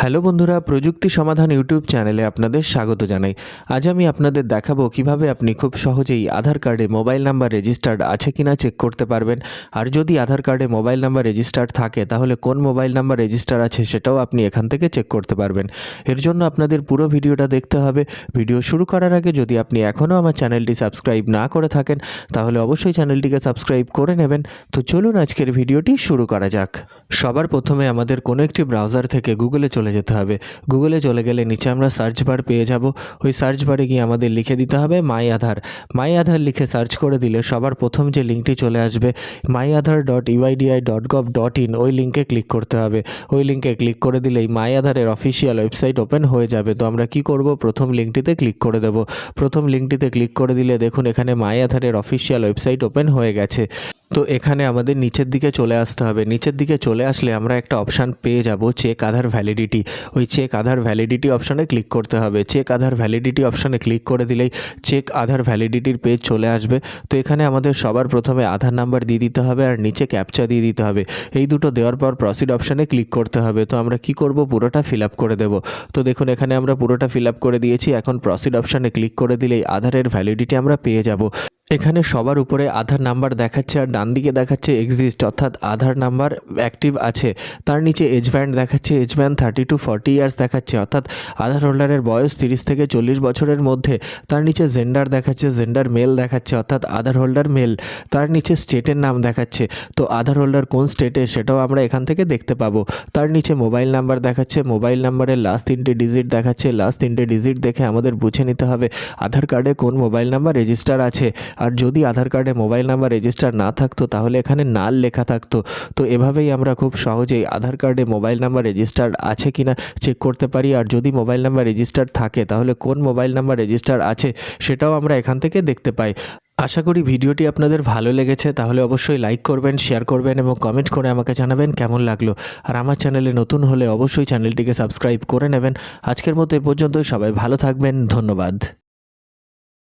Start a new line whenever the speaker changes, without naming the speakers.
Hello বন্ধুরা, প্রযুক্তি সমাধান ইউটিউব চ্যানেলে আপনাদের স্বাগত জানাই। আজ আমি আপনাদের দেখাবো কীভাবে আপনি খুব সহজেই আধার কার্ডে মোবাইল নাম্বার রেজিস্টার্ড আছে কিনা চেক করতে পারবেন। আর যদি আধার কার্ডে মোবাইল নাম্বার রেজিস্টার্ড থাকে, তাহলে কোন মোবাইল নাম্বার রেজিস্টার আছে সেটাও আপনি এখান থেকে চেক করতে পারবেন। এর জন্য আপনাদের পুরো ভিডিওটা দেখতে হবে। ভিডিও শুরু করার আগে যদি আপনি এখনও আমার চ্যানেলটি সাবস্ক্রাইব না করে থাকেন, তাহলে অবশ্যই চ্যানেলটিকে সাবস্ক্রাইব করে নেবেন। তো চলুন আজকের ভিডিওটি শুরু করা যাক। সবার প্রথমে আমাদের কোনো একটি ব্রাউজার থেকে গুগলে চলে যেতে হবে। গুগলে চলে গেলে নিচে আমরা সার্চ বার পেয়ে যাব। ওই সার্চ বারে গিয়ে আমাদের লিখে দিতে হবে মাই আধার মাই আধার লিখে সার্চ করে দিলে সবার প্রথম যে লিঙ্কটি চলে আসবে my Aadhaar dot UIDAI dot gov dot in ওই লিঙ্কে ক্লিক করতে হবে। ওই লিঙ্কে ক্লিক করে দিলেই মাই আধারের অফিসিয়াল ওয়েবসাইট ওপেন হয়ে যাবে। তো আমরা কি করব? প্রথম লিঙ্কটিতে ক্লিক করে দেব। প্রথম লিঙ্কটিতে ক্লিক করে দিলে দেখুন এখানে মাই আধারের অফিসিয়াল ওয়েবসাইট ওপেন হয়ে গেছে। তো এখানে আমাদের নিচের দিকে চলে আসতে হবে। নিচের দিকে চলে আসলে আমরা একটা অপশান পেয়ে যাব চেক আধার ভ্যালিডিটি ওই চেক আধার ভ্যালিডিটি অপশানে ক্লিক করতে হবে। চেক আধার ভ্যালিডিটি অপশানে ক্লিক করে দিলেই চেক আধার ভ্যালিডিটির পেজ চলে আসবে। তো এখানে আমাদের সবার প্রথমে আধার নাম্বার দিয়ে দিতে হবে আর নিচে ক্যাপচা দিয়ে দিতে হবে। এই দুটো দেওয়ার পর প্রসিড অপশানে ক্লিক করতে হবে। তো আমরা কি করব? পুরোটা ফিল আপ করে দেব। তো দেখুন, এখানে আমরা পুরোটা ফিল আপ করে দিয়েছি। এখন প্রসিড অপশানে ক্লিক করে দিলেই আধারের ভ্যালিডিটি আমরা পেয়ে যাব। এখানে সবার উপরে আধার নাম্বার দেখাচ্ছে আর ডান দিকে দেখাচ্ছে এক্সিস্ট অর্থাৎ আধার নাম্বার অ্যাক্টিভ আছে। তার নিচে এজ ব্যান্ড দেখাচ্ছে age band thirty two forty years দেখাচ্ছে, অর্থাৎ আধার হোল্ডারের বয়স তিরিশ থেকে চল্লিশ বছরের মধ্যে। তার নিচে জেন্ডার দেখাচ্ছে জেন্ডার মেল দেখাচ্ছে, অর্থাৎ আধার হোল্ডার মেল তার নিচে স্টেটের নাম দেখাচ্ছে। তো আধার হোল্ডার কোন স্টেটে সেটাও আমরা এখান থেকে দেখতে পাবো। তার নিচে মোবাইল নাম্বার দেখাচ্ছে মোবাইল নাম্বারের লাস্ট তিনটে ডিজিট দেখাচ্ছে। লাস্ট তিনটে ডিজিট দেখে আমাদের বুঝে নিতে হবে আধার কার্ডে কোন মোবাইল নাম্বার রেজিস্টার আছে। আর যদি আধার কার্ডে মোবাইল নাম্বার রেজিস্টার না থাকতো, তাহলে এখানে নাল লেখা থাকতো। তো এভাবেই আমরা খুব সহজেই আধার কার্ডে মোবাইল নাম্বার রেজিস্টার আছে কি না চেক করতে পারি। আর যদি মোবাইল নাম্বার রেজিস্টার থাকে, তাহলে কোন মোবাইল নাম্বার রেজিস্টার আছে সেটাও আমরা এখান থেকে দেখতে পাই। আশা করি ভিডিওটি আপনাদের ভালো লেগেছে, তাহলে অবশ্যই লাইক করবেন শেয়ার করবেন এবং কমেন্ট করে আমাকে জানাবেন কেমন লাগল। আর আমার চ্যানেলে নতুন হলে অবশ্যই চ্যানেলটিকে সাবস্ক্রাইব করে নেবেন। আজকের মতো এ পর্যন্তই, সবাই ভালো থাকবেন, ধন্যবাদ।